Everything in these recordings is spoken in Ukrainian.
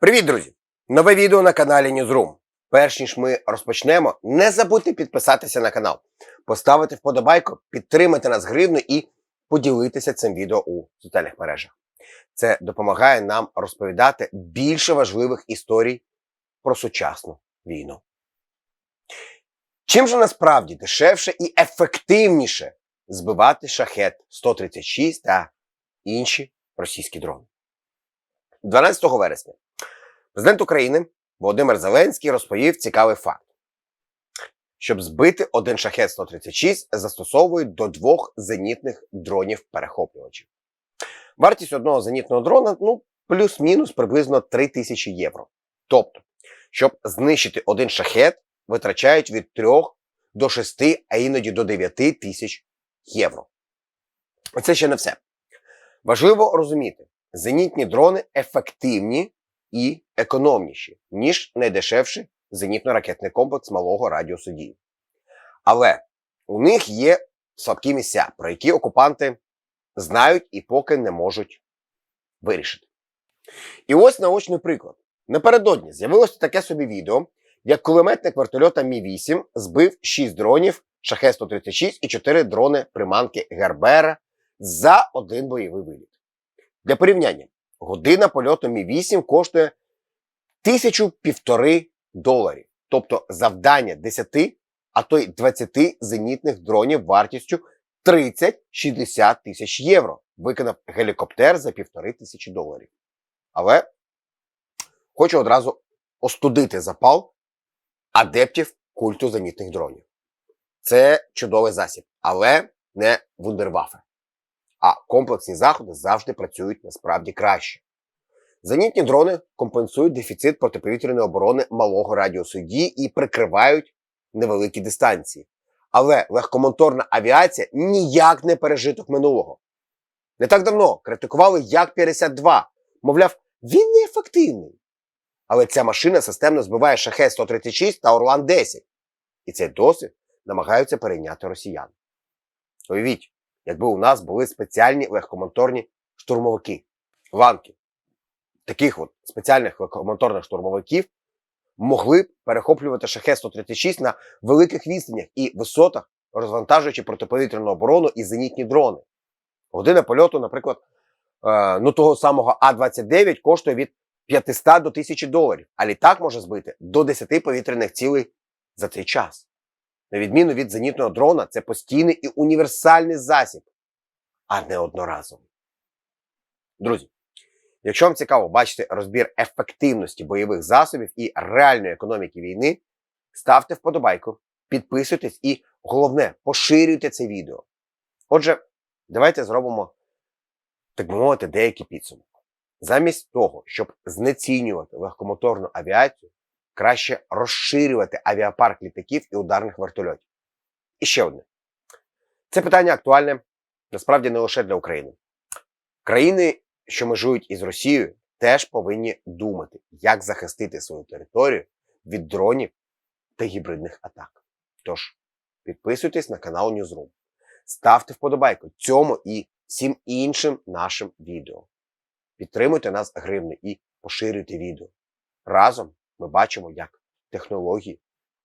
Привіт, друзі! Нове відео на каналі Newsroom. Перш ніж ми розпочнемо, не забудьте підписатися на канал, поставити вподобайку, підтримати нас гривною і поділитися цим відео у соціальних мережах. Це допомагає нам розповідати більше важливих історій про сучасну війну. Чим же насправді дешевше і ефективніше збивати шахет 136 та інші російські дрони? 12 вересня президент України Володимир Зеленський розповів цікавий факт. Щоб збити один шахет 136, застосовують до двох зенітних дронів-перехоплювачів. Вартість одного зенітного дрона ну, плюс-мінус приблизно 3 тисячі євро. Тобто, щоб знищити один шахет, витрачають від 3 до 6, а іноді до 9 тисяч євро. Це ще не все. Важливо розуміти, зенітні дрони ефективні і економніші, ніж найдешевший зенітно-ракетний комплекс малого радіусу дії. Але у них є слабкі місця, про які окупанти знають і поки не можуть вирішити. І ось наочний приклад. Напередодні з'явилося таке собі відео, як кулеметник вертольота Мі-8 збив 6 дронів Шахет-136 і 4 дрони приманки Гербера за один бойовий виліт. Для порівняння, година польоту Мі-8 коштує тисячу півтори доларів. Тобто завдання 10, а то й 20 зенітних дронів вартістю 30-60 тисяч євро. Виконав гелікоптер за півтори тисячі доларів. Але хочу одразу остудити запал адептів культу зенітних дронів. Це чудовий засіб, але не вундервафе. А комплексні заходи завжди працюють насправді краще. Зенітні дрони компенсують дефіцит протиповітряної оборони малого радіусу дії і прикривають невеликі дистанції. Але легкомоторна авіація ніяк не пережиток минулого. Не так давно критикували Як-52, мовляв, він неефективний. Але ця машина системно збиває шахет 136 та Орлан 10. І цей досвід намагаються перейняти росіяни. Уявіть, якби у нас були спеціальні легкомоторні штурмовики, ванки. Таких от спеціальних легкомоторних штурмовиків могли б перехоплювати шахет 136 на великих відстанях і висотах, розвантажуючи протиповітряну оборону і зенітні дрони. Година польоту, наприклад, е, ну того самого А-29 коштує від 500 до 1000 доларів, а літак може збити до 10 повітряних цілей за цей час. На відміну від зенітного дрона, це постійний і універсальний засіб, а не одноразовий. Друзі, якщо вам цікаво бачити розбір ефективності бойових засобів і реальної економіки війни, ставте вподобайку, підписуйтесь і, головне, поширюйте це відео. Отже, давайте зробимо, так би мовити, деякі підсумки. Замість того, щоб знецінювати легкомоторну авіацію, краще розширювати авіапарк літаків і ударних вертольотів. І ще одне. Це питання актуальне насправді не лише для України. Країни, що межують із Росією, теж повинні думати, як захистити свою територію від дронів та гібридних атак. Тож, підписуйтесь на канал Newsroom, ставте вподобайку цьому і всім іншим нашим відео. Підтримуйте нас гривни і поширюйте відео. Разом ми бачимо, як технології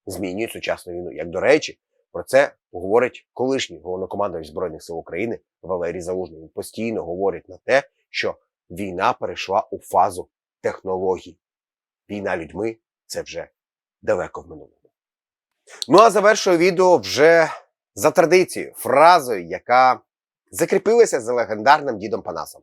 змінюють сучасну війну. Як до речі, про це говорить колишній головнокомандувач Збройних сил України Валерій Залужний. Він постійно говорить на те, що війна перейшла у фазу технологій. Війна людьми це вже далеко в минулому. Ну а завершую відео вже за традицією, фразою, яка закріпилася за легендарним дідом Панасом.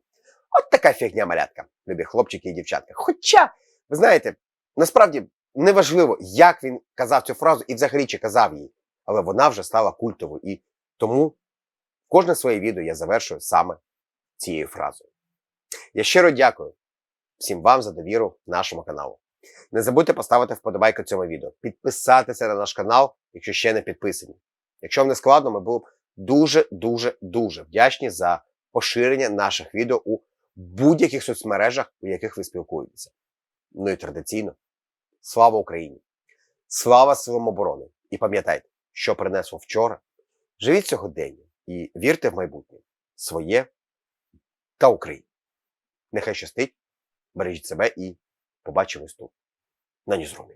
От така фігня малятка, любі хлопчики і дівчатка. Хоча, ви знаєте, насправді неважливо, як він казав цю фразу і взагалі чи казав її, але вона вже стала культовою. І тому кожне своє відео я завершую саме цією фразою. Я щиро дякую всім вам за довіру нашому каналу. Не забудьте поставити вподобайку цьому відео, підписатися на наш канал, якщо ще не підписані. Якщо вам не складно, ми були б дуже-дуже дуже вдячні за поширення наших відео у будь-яких соцмережах, у яких ви спілкуєтеся. Ну і традиційно, слава Україні! Слава силам оборони! І пам'ятайте, що принесло вчора. Живіть сьогодення і вірте в майбутнє своє та Україні. Нехай щастить, бережіть себе і Побачимось тут на Ньюзрумі.